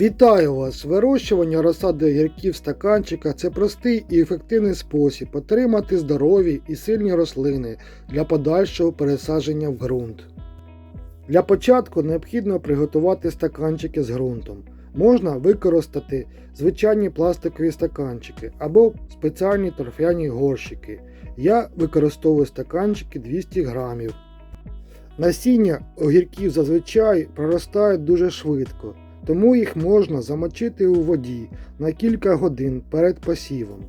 Вітаю вас! Вирощування розсади огірків в стаканчиках це простий і ефективний спосіб отримати здорові і сильні рослини для подальшого пересадження в ґрунт. Для початку необхідно приготувати стаканчики з ґрунтом. Можна використати звичайні пластикові стаканчики або спеціальні торфяні горщики. Я використовую стаканчики 200 грамів. Насіння огірків зазвичай проростають дуже швидко, тому їх можна замочити у воді на кілька годин перед посівом.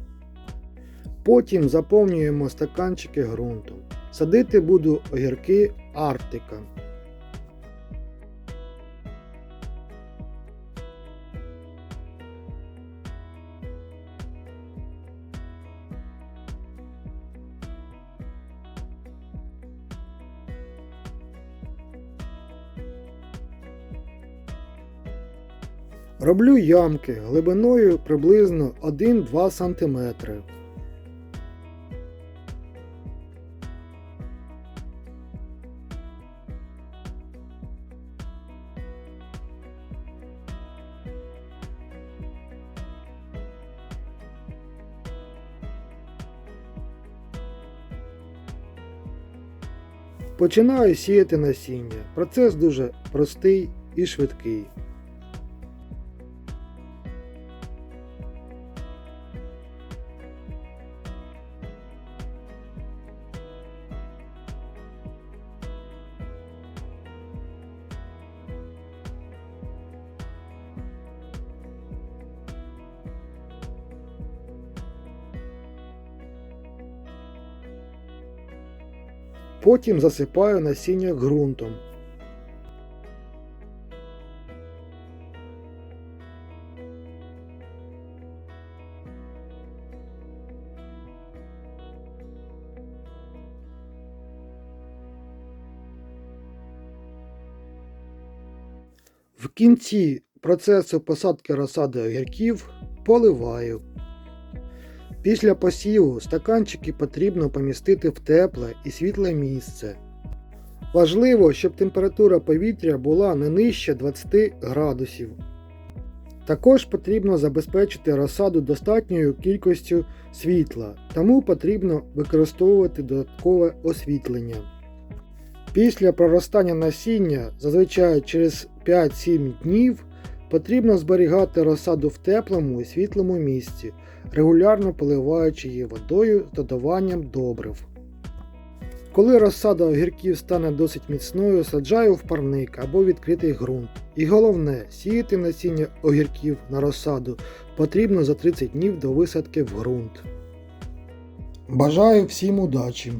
Потім заповнюємо стаканчики ґрунтом. Садити буду огірки Арктика. Роблю ямки глибиною приблизно 1-2 см. Починаю сіяти насіння. Процес дуже простий і швидкий. Потім засипаю насіння ґрунтом. В кінці процесу посадки розсади огірків поливаю. Після посіву стаканчики потрібно помістити в тепле і світле місце. Важливо, щоб температура повітря була не нижче 20 градусів. Також потрібно забезпечити розсаду достатньою кількістю світла, тому потрібно використовувати додаткове освітлення. Після проростання насіння, зазвичай через 5-7 днів, потрібно зберігати розсаду в теплому і світлому місці, регулярно поливаючи її водою з додаванням добрив. Коли розсада огірків стане досить міцною, саджаю в парник або відкритий ґрунт. І головне, сіяти насіння огірків на розсаду потрібно за 30 днів до висадки в ґрунт. Бажаю всім удачі!